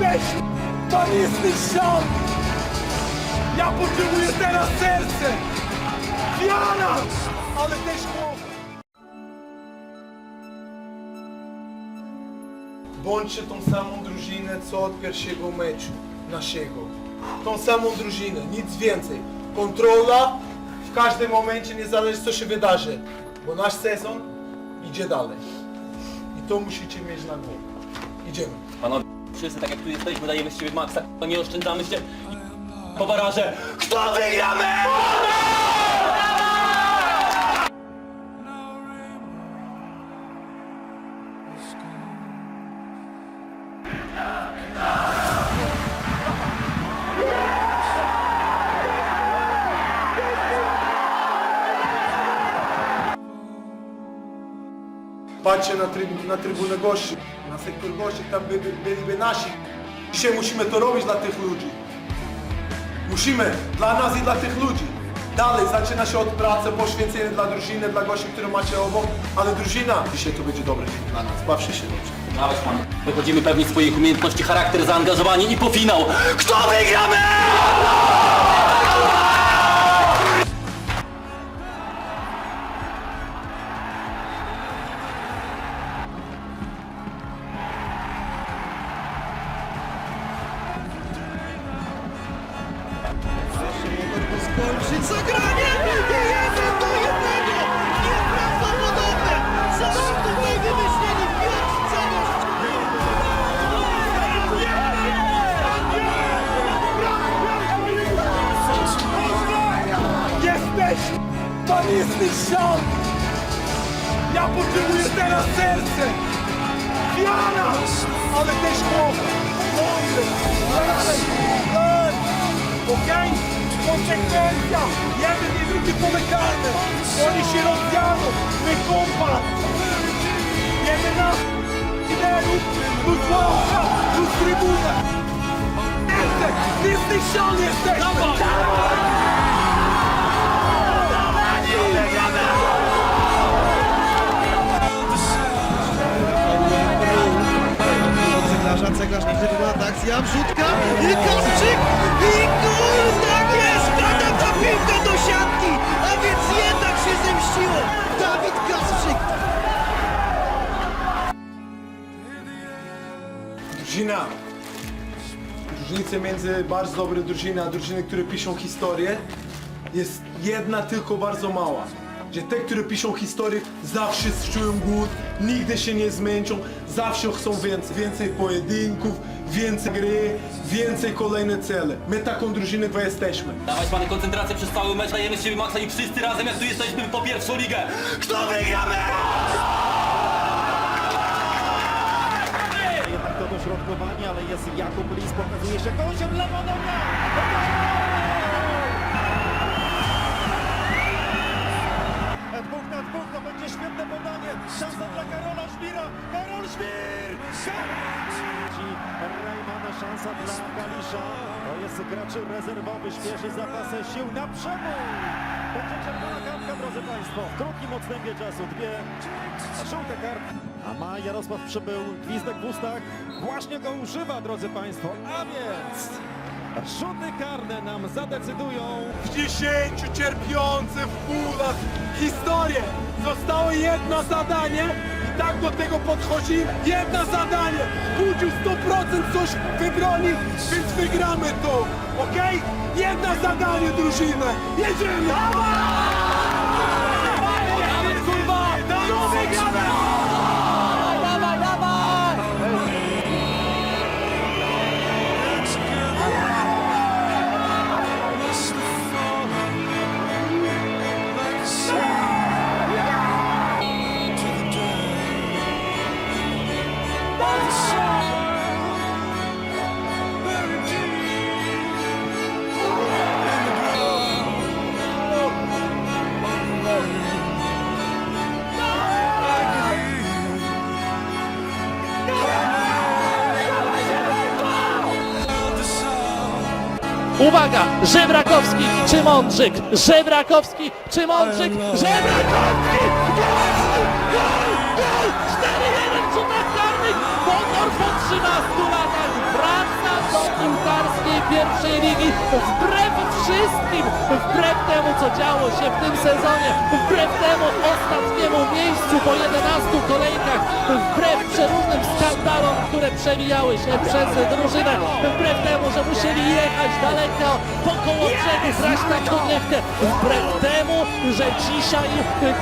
Jesteś! To nie jesteś sam! Ja potrzebuję teraz serce! Wiara! Ale też głowa! Bądźcie tą samą drużynę, co od pierwszego meczu naszego. Tą samą drużynę, nic więcej. Kontrola w każdym momencie, nie co się wydarzy. Bo nasz sezon idzie dalej. I to musicie mieć na głowie. Idziemy. Panowie, wszyscy tak jak tu jesteśmy, dajemy z siebie maksa, to nie oszczędzamy się po baraże. Kto wygramy? Patrzcie na, tryb, na trybunę gości, na sektor gości, tam by, by, byliby nasi. Dzisiaj musimy to robić dla tych ludzi. Musimy, dla nas i dla tych ludzi. Dalej, zaczyna się od pracy, poświęcenie dla drużyny, dla gości, które macie obok, ale drużyna, dzisiaj to będzie dobry dzień dla nas. Bawcie się dobrze. Dawaj pan. Wychodzimy pewni swoich umiejętności, charakter, zaangażowanie i po finał. Kto skończyć zagranie! Jeden do jednego! Nieprawdopodobne! Nam tutaj wymyślili? Piotr Całość! Jesteś! Nie jesteś sam! Ja potrzebuję teraz serce! Wiara! Ale też Konsekwencja! Jeden i drugi polekarny! Oni się rozjadą! My kompas! Jedenastu liderów! Plus ławka! Plus trybuna! Jesteś! Ty jesteś sam! Jesteś! Drużyna. Różnica między bardzo dobre drużyny a drużyny, które piszą historię jest jedna tylko bardzo mała. Że te, które piszą historię zawsze czują głód, nigdy się nie zmęczą, zawsze chcą więcej. Więcej pojedynków, więcej gry, więcej kolejne cele. My taką drużynę wy jesteśmy. Dawaj pany koncentrację przez cały mecz, dajemy siebie maksa i wszyscy razem jak tu jesteśmy po pierwszą ligę. Kto? Jednak jest Jakub Lis, pokazuje się Gąsior, lewa noga! Dwóch na dwóch, to będzie świetne podanie, szansa dla Karola Żwira, Karol Żwir! Ci Rejmana, szansa dla Kalisza, to jest gracz rezerwowy, świeży zapasy sił na przebój! Będzie czerwona Państwo, w krótkim odstępie czasu, dwie żółte karty. A ma Jarosław przybył, gwizdek w ustach, właśnie go używa, drodzy Państwo, a więc rzuty karne nam zadecydują. W dziesięciu cierpiących w bólach historię. Zostało jedno zadanie i tak do tego podchodzi. Jedno zadanie. Budziu 100% coś wybroni, więc wygramy to. Okej? Jedno zadanie, drużyna. Jedziemy! Uwaga! Żebrakowski czy Mądrzyk? Żebrakowski czy Mądrzyk? Żebrakowski! Gol! Gol! Gol! 4-1 rzutach karnych! Bonor po 13 latach wraca do piłkarskiej pierwszej ligi wbrew wbrew temu, co działo się w tym sezonie, wbrew temu ostatniemu miejscu po 11 kolejkach, wbrew przeróżnym skandalom, które przewijały się przez drużynę, wbrew temu, że musieli jechać daleko po koło brzegu, grać na podlewkę, wbrew temu, że dzisiaj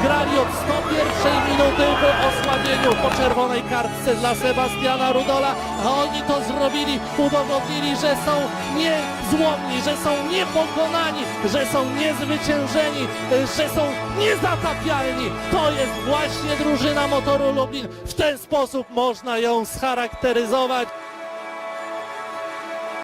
grali od 101 minuty w po czerwonej kartce dla Sebastiana Rudola, a oni to zrobili, udowodnili, że są niezłomni, że są niepokonani, że są niezwyciężeni, że są niezatapialni. To jest właśnie drużyna motoru Lublin. W ten sposób można ją scharakteryzować.